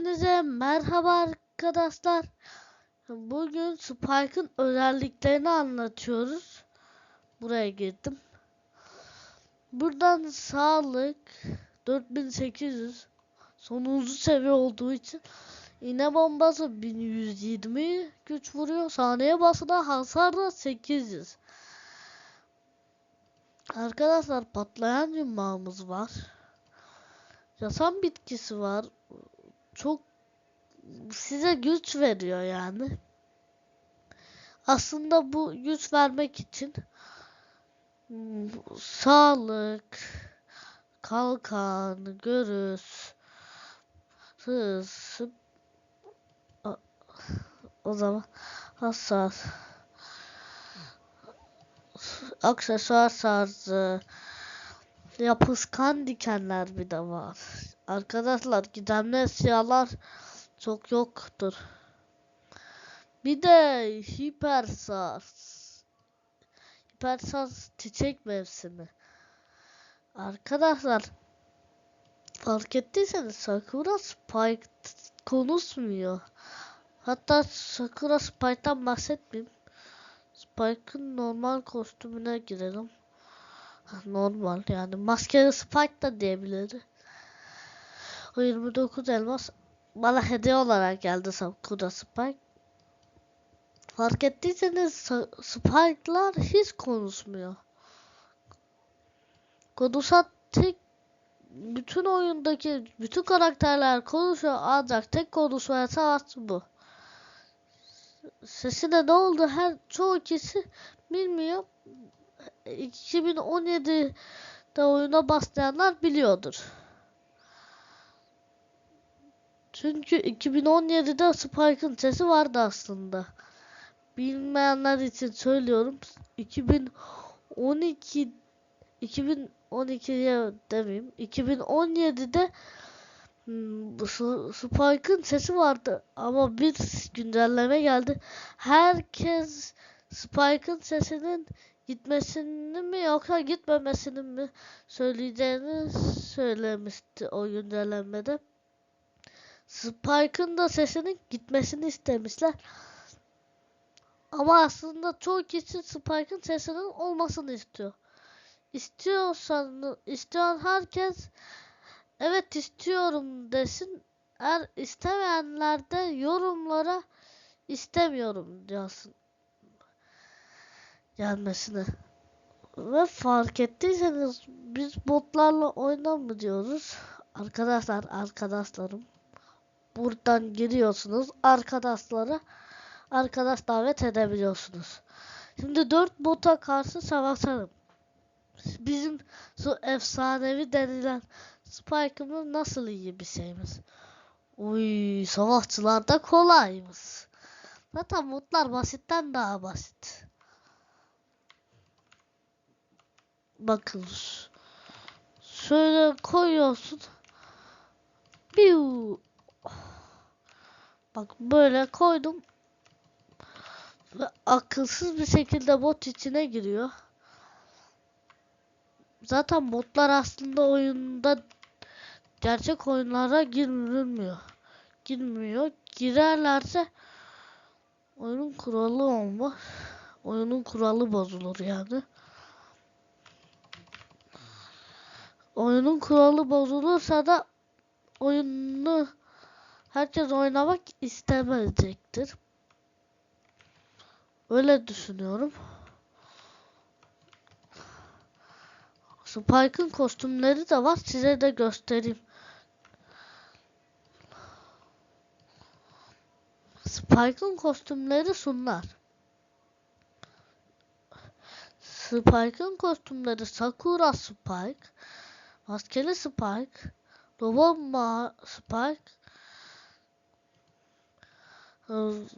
Hepinize merhaba arkadaşlar. Bugün Spike'ın özelliklerini anlatıyoruz. Buraya girdim. Buradan sağlık 4800 sonuncu seviye olduğu için iğne bombası 1120 güç vuruyor. Saniye basına hasar da 800. Arkadaşlar patlayan yummağımız var. Yaşam bitkisi var. Çok size güç veriyor yani. Aslında bu güç vermek için sağlık, kalkan, görüş, hız, o- zaman hasar, aksesuar tarzı, yapışkan dikenler bir de var. Arkadaşlar gizemli eşyalar çok yoktur. Bir de hipersars. Hipersars çiçek mevsimi. Arkadaşlar fark ettiyseniz Sakura Spike konuşmuyor. Hatta Sakura Spike'dan bahsetmeyeyim. Spike'ın normal kostümüne girelim. Normal yani maskeli Spike da diyebiliriz. O 29 elmas bana hediye olarak geldi Sakura Spike. Fark ettiyseniz Spike'lar hiç konuşmuyor. Konuşan tek bütün oyundaki bütün karakterler konuşuyor ancak tek konuşmaya savaş bu. Sesine ne oldu her çoğu kişi bilmiyor. 2017'de oyuna başlayanlar biliyordur. Çünkü 2017'de Spike'ın sesi vardı aslında. Bilmeyenler için söylüyorum. 2012 2012'ye demeyeyim. 2017'de hmm, Spike'ın sesi vardı ama bir güncelleme geldi. Herkes Spike'ın sesinin gitmesini mi yoksa gitmemesini mi söyleyeceğini söylemişti o güncellemede. Spike'ın da sesinin gitmesini istemişler. Ama aslında çoğu kişi Spike'ın sesinin olmasını istiyor. İstiyorsan, isteyen herkes evet istiyorum desin. Eğer istemeyenler de yorumlara istemiyorum diyorsun gelmesini. Ve fark ettiyseniz biz botlarla oynamıyoruz. Arkadaşlar, arkadaşlarım. Buradan giriyorsunuz. Arkadaşlara arkadaş davet edebiliyorsunuz. Şimdi 4 bota karşı savaşalım. Bizim şu efsanevi denilen Spike'ımız nasıl iyi bir şeyimiz. Uy, savaşçılar da kolaymış. Zaten botlar basitten daha basit. Bakın. Şöyle koyuyorsun. Biu. Bak böyle koydum. Ve akılsız bir şekilde bot içine giriyor. Zaten botlar aslında oyunda gerçek oyunlara girilmiyor. Girmiyor. Girerlerse oyunun kuralı olmaz. Oyunun kuralı bozulur yani. Oyunun kuralı bozulursa da oyunu herkes oynamak istemeyecektir. Öyle düşünüyorum. Spike'ın kostümleri de var. Size de göstereyim. Spike'ın kostümleri şunlar. Spike'ın kostümleri Sakura Spike, Maskeli Spike, Roboma Spike, ıı,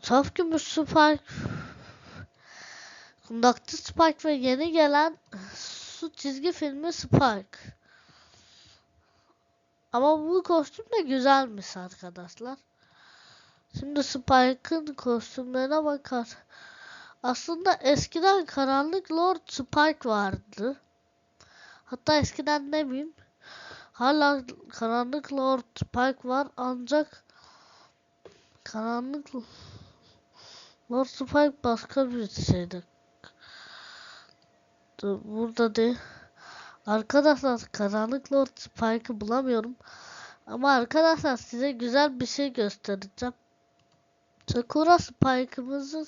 Saf Gümüş Spike, Kundakçı Spike ve yeni gelen su çizgi filmi Spike. Ama bu kostüm de güzelmiş arkadaşlar. Şimdi Spike'ın kostümlerine bakar. Aslında eskiden Karanlık Lord Spike vardı. Hatta eskiden demeyeyim. Hala Karanlık Lord Spike var ancak karanlık Lord Spike başka bir şeydi. Burada değil. Arkadaşlar karanlık Lord Spike'ı bulamıyorum. Ama arkadaşlar size güzel bir şey göstereceğim. Sakura Spike'ımızı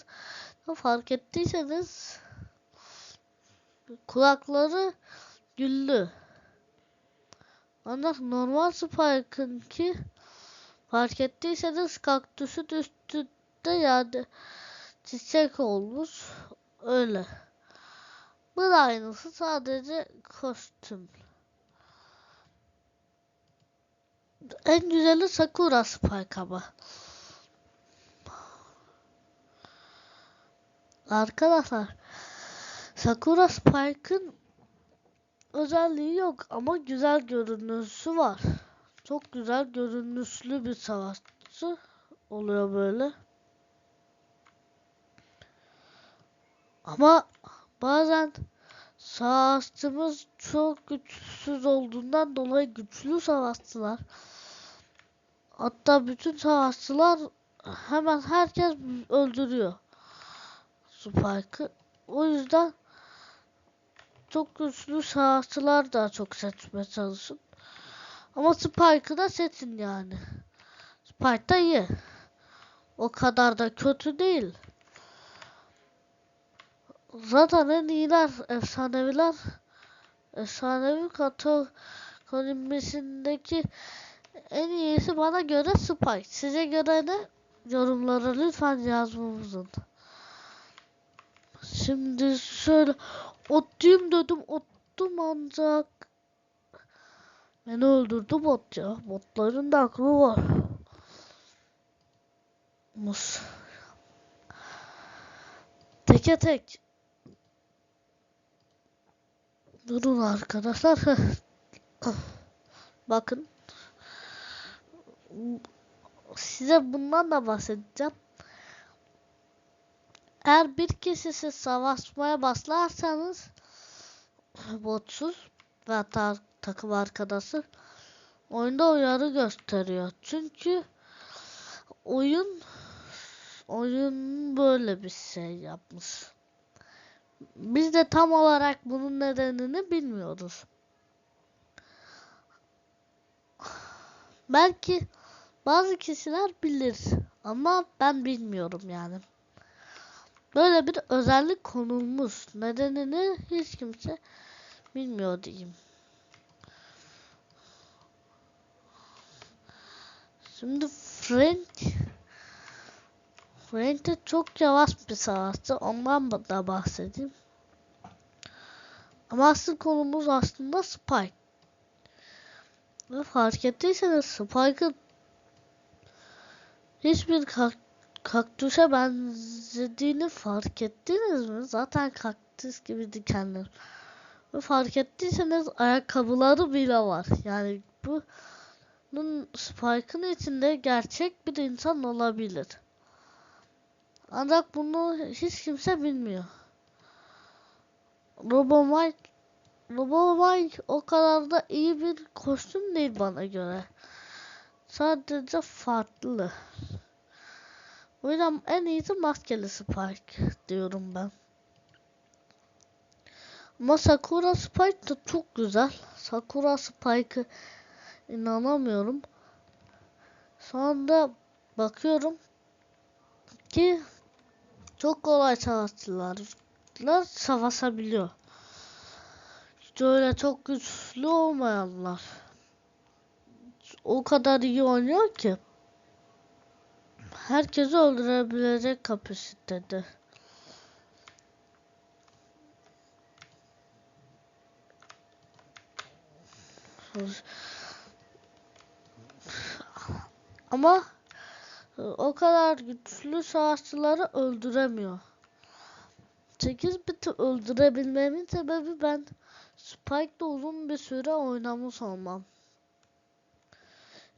fark ettiyseniz kulakları güllü. Ancak normal Spike'ın ki fark ettiyseniz kaktüsün üstünde yani çiçek olmuş. Öyle. Bu da aynısı sadece kostüm. En güzeli Sakura Spike ama. Arkadaşlar Sakura Spike'ın özelliği yok ama güzel görünüşü var. Çok güzel görünüşlü bir savaşçı oluyor böyle. Ama bazen savaşçımız çok güçsüz olduğundan dolayı güçlü savaşçılar. Hatta bütün savaşçılar hemen herkes öldürüyor. Spike'ı. O yüzden çok güçlü savaşçılar daha çok seçmeye çalışın. Ama Spike'ı da seçin yani. Spike da iyi. O kadar da kötü değil. Zaten en iyiler, efsaneviler, efsanevi kategorisindeki en iyisi bana göre Spike. Size göre ne? Yorumlara lütfen yazmamızın. Şimdi şöyle otlayayım dedim ottum ancak beni öldürdü bot ya. Botların da aklı var. Mus. Teke tek. Durun arkadaşlar. Bakın. Size bundan da bahsedeceğim. Eğer bir kişi siz savaşmaya başlarsanız botsuz ve ta takım arkadaşı oyunda uyarı gösteriyor. Çünkü oyun oyun böyle bir şey yapmış. Biz de tam olarak bunun nedenini bilmiyoruz. Belki bazı kişiler bilir ama ben bilmiyorum yani. Böyle bir özellik konulmuş. Nedenini hiç kimse bilmiyor diyeyim. Şimdi Frank Frank de çok yavaş bir savaşçı. Ondan da bahsedeyim. Ama asıl konumuz aslında Spike. Ve fark ettiyseniz Spike'ın hiçbir kaktüse benzediğini fark ettiniz mi? Zaten kaktüs gibi dikenler. Ve fark ettiyseniz ayakkabıları bile var. Yani bu bunun Spike'ın içinde gerçek bir insan olabilir. Ancak bunu hiç kimse bilmiyor. Robomite Robomite o kadar da iyi bir kostüm değil bana göre. Sadece farklı. O yüzden en iyisi maskeli Spike diyorum ben. Ama Sakura Spike de çok güzel. Sakura Spike'ı inanamıyorum. Anda bakıyorum ki çok kolay savaşçılar savaşabiliyor. Hiç öyle çok güçlü olmayanlar. O kadar iyi oynuyor ki herkesi öldürebilecek kapasitede. Ama o kadar güçlü savaşçıları öldüremiyor. 8 biti öldürebilmemin sebebi ben Spike'da uzun bir süre oynamış olmam.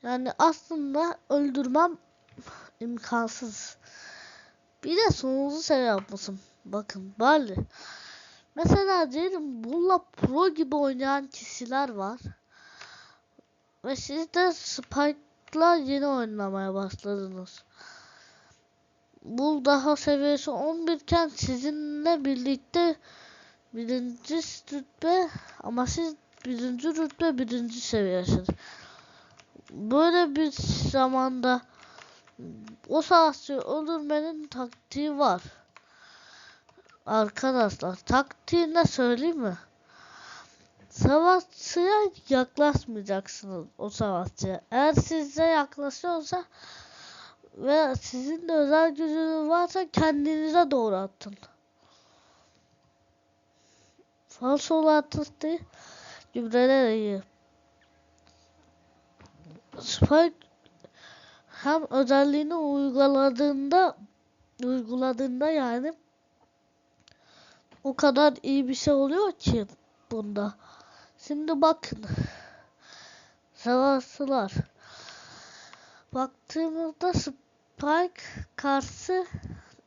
Yani aslında öldürmem imkansız. Bir de sonunuzu seviye yapmasın. Bakın Bali. Mesela diyelim Bulla Pro gibi oynayan kişiler var. Ve siz de Spike'la yeni oynamaya başladınız. bu daha seviyesi 11 iken sizinle birlikte birinci rütbe ama siz birinci rütbe birinci seviyesiniz. Böyle bir zamanda o savaşçıyı öldürmenin taktiği var. Arkadaşlar taktiğini söyleyeyim mi? Savaşçıya yaklaşmayacaksınız o savaşçıya. Eğer size yaklaşıyorsa ve sizin de özel gücünüz varsa kendinize doğru atın. Falso atıştı gübreler iyi. Spike hem özelliğini uyguladığında uyguladığında yani o kadar iyi bir şey oluyor ki bunda. Şimdi bakın. Savaşçılar. Baktığımızda Spike karşı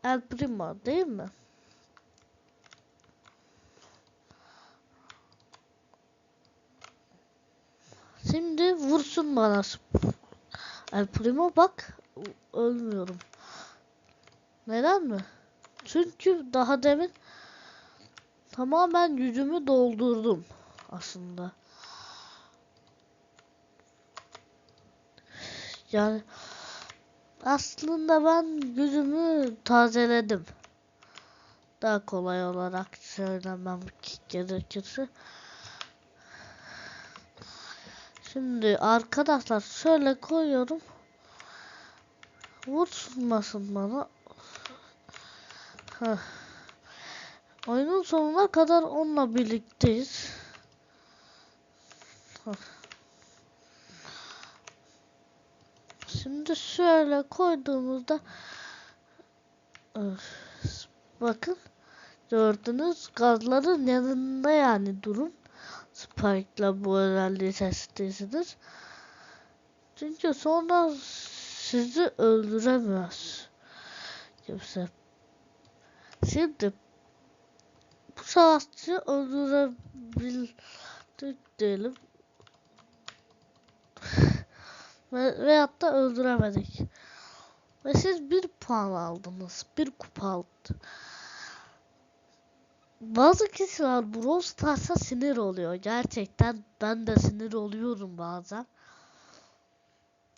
El değil mi? Şimdi vursun bana El bak ölmüyorum. Neden mi? Çünkü daha demin tamamen yüzümü doldurdum aslında. Yani aslında ben yüzümü tazeledim. Daha kolay olarak söylemem gerekirse. Şimdi arkadaşlar şöyle koyuyorum. Vurmasın bana. Heh. Oyunun sonuna kadar onunla birlikteyiz. Şimdi şöyle koyduğumuzda bakın gördünüz gazların yanında yani durun. Spike'la bu özelliği testisidir. Çünkü sonra sizi öldüremez. Kimse. Şimdi bu savaşçıyı öldürebildik diyelim. Ve, veyahut da öldüremedik. Ve siz bir puan aldınız. Bir kupa aldınız. Bazı kişiler Brawl Stars'a sinir oluyor. Gerçekten ben de sinir oluyorum bazen.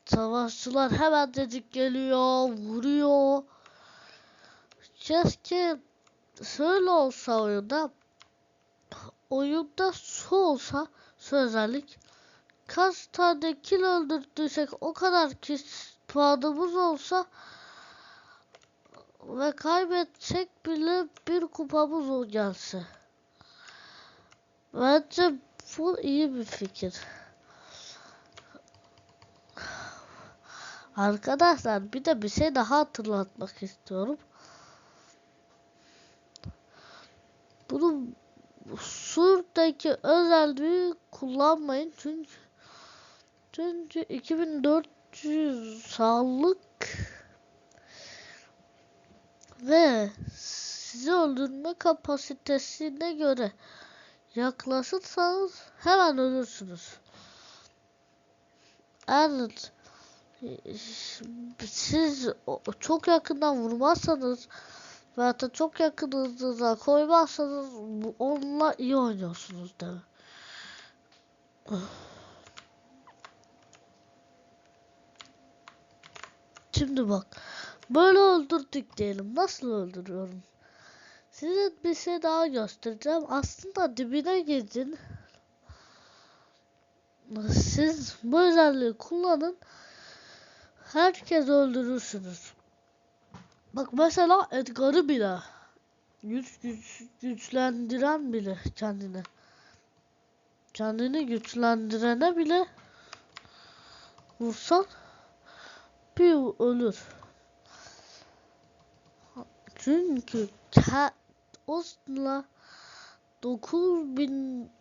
Savaşçılar hemen dedik geliyor, vuruyor. Keşke şöyle olsa oyunda. Oyunda su olsa, su özellik. Kaç tane kill öldürdüysek o kadar ki puanımız olsa ve kaybetsek bile bir kupamız o gelse. Bence bu iyi bir fikir. Arkadaşlar bir de bir şey daha hatırlatmak istiyorum. Bunu şuradaki özelliği kullanmayın çünkü çünkü 2400 sağlık ve sizi öldürme kapasitesine göre yaklaşırsanız hemen ölürsünüz. Evet. Siz çok yakından vurmazsanız veya da çok yakınınıza koymazsanız onunla iyi oynuyorsunuz demek. Şimdi bak. Böyle öldürdük diyelim. Nasıl öldürüyorum? Size bir şey daha göstereceğim. Aslında dibine gidin. Siz bu özelliği kullanın. Herkes öldürürsünüz. Bak mesela Edgar'ı bile güç, güç güçlendiren bile kendini. Kendini güçlendirene bile vursan bir ölür. Çünkü Osla 9000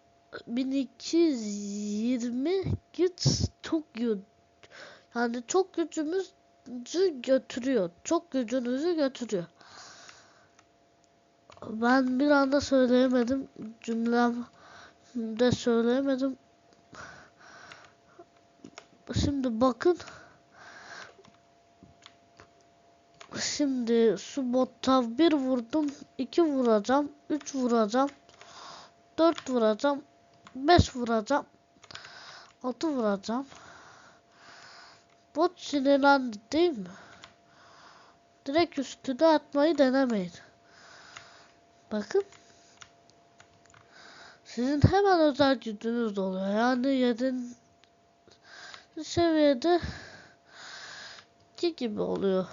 1220 güç çok güç. Yani çok gücümüzü götürüyor. Çok gücünüzü götürüyor. Ben bir anda söyleyemedim. Cümlem de söyleyemedim. Şimdi bakın. Şimdi şu botta bir vurdum, iki vuracağım, üç vuracağım, dört vuracağım, beş vuracağım, altı vuracağım. Bot sinirlendi değil mi? Direkt üstüne atmayı denemeyin. Bakın. Sizin hemen özel gücünüz oluyor. Yani yedin seviyede iki gibi oluyor.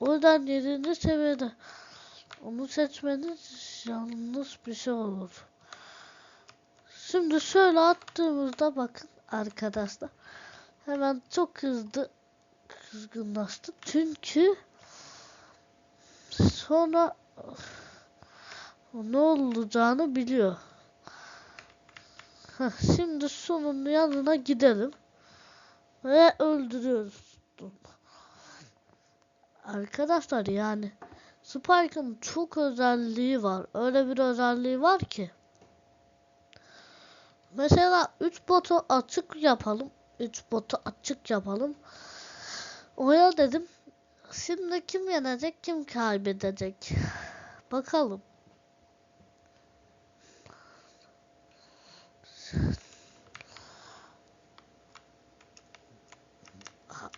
O yüzden 7. seviyede onu seçmeniz yanlış bir şey olur. Şimdi şöyle attığımızda bakın arkadaşlar hemen çok hızlı kızgınlaştı. Çünkü sonra ne olacağını biliyor. Heh, şimdi sonun yanına gidelim ve öldürüyoruz. Arkadaşlar yani Spike'ın çok özelliği var. Öyle bir özelliği var ki. Mesela 3 botu açık yapalım. 3 botu açık yapalım. Oya dedim. Şimdi kim yenecek kim kaybedecek? Bakalım.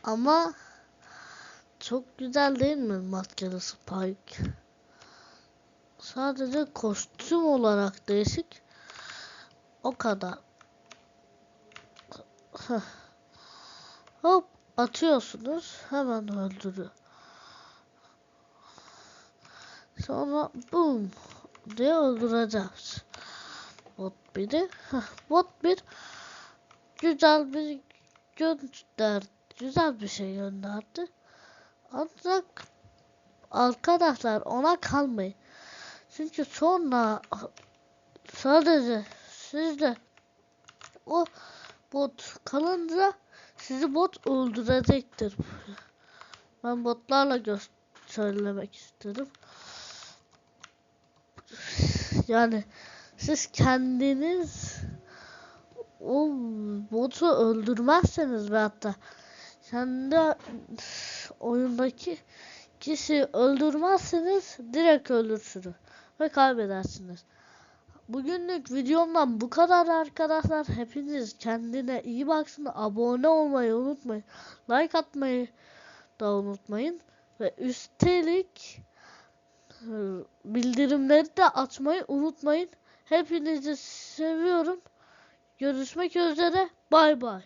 Ama çok güzel değil mi maskeli Spike? Sadece kostüm olarak değişik. O kadar. Hop atıyorsunuz hemen öldürüyor. Sonra boom diye öldüreceğiz. Bot 1'i. Bot 1 güzel bir gönder güzel bir şey gönderdi. Ancak arkadaşlar ona kalmayın. Çünkü sonra sadece sizde o bot kalınca sizi bot öldürecektir. Ben botlarla söylemek istedim. Yani siz kendiniz o botu öldürmezseniz ve hatta kendi oyundaki kişi öldürmezseniz direkt ölürsünüz ve kaybedersiniz. Bugünlük videomdan bu kadar arkadaşlar. Hepiniz kendine iyi baksın. Abone olmayı unutmayın. Like atmayı da unutmayın. Ve üstelik bildirimleri de açmayı unutmayın. Hepinizi seviyorum. Görüşmek üzere. Bay bay.